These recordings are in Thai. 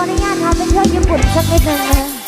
ออนุญาตทำเป็นเที่ยวญี่ปุ่นสักนิดนึงนะ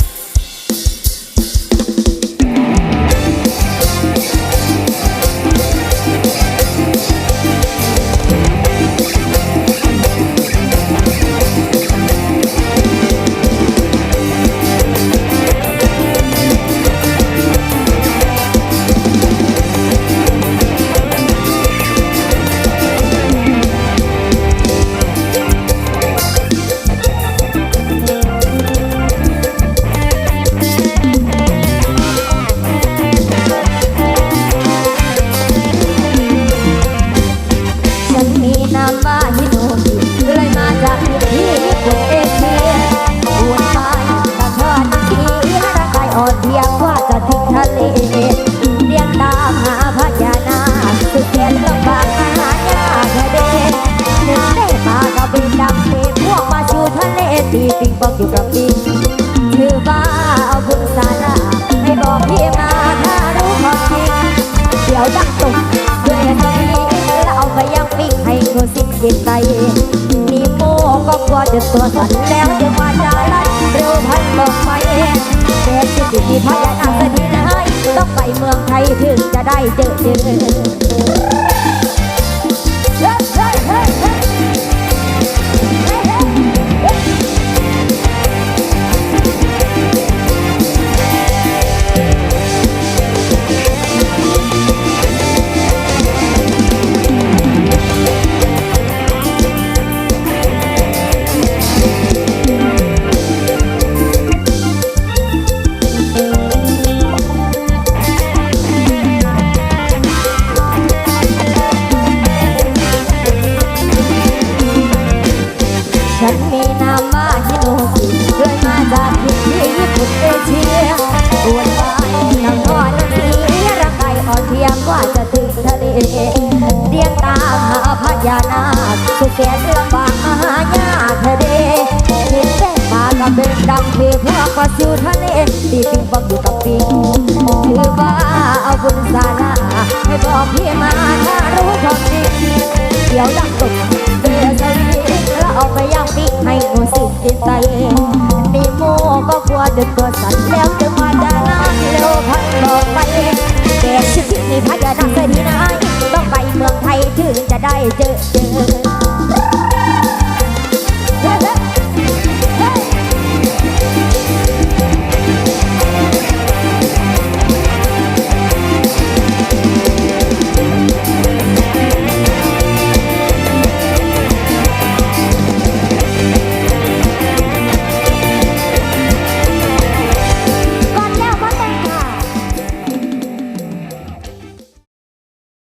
ตีปิงปองอยู่กับปิงถือว่าเอาบุญสาราให้บอกพี่มาถ้ารู้ความจริงเดี๋ยวดักตกด้วยอันนี้แล้วเอาไปยังปิ้งให้คนสิ้นจิตใจนี่โมก็กลัวจะตัวสั่นแล้วจะมาจาลันเร็วพันบอกไปแต่ชีวิตที่พญานาคสถิตให้ต้องไปเมืองไทยถึงจะได้เจอเจอ เรียกตามหาพญานาคสุดแสนลำบากมหายากทะเลเห็นแต่มากับเป็นดังคือพวกปลาซิวทะเลตีปิงปองอยู่กับปิงถือว่าเอาบุญสาราให้บอกพี่มาถ้ารู้ความจริงเดี๋ยวดักตกเดือดสีแล้วเอาไปย่างปิงให้งูสิจิตใจนี่โมก็กลัวเดือดตัวสั่นแล้วจะมาดานาเร็วพันหลอกไปแต่ชีวิตนี้พญานาค 对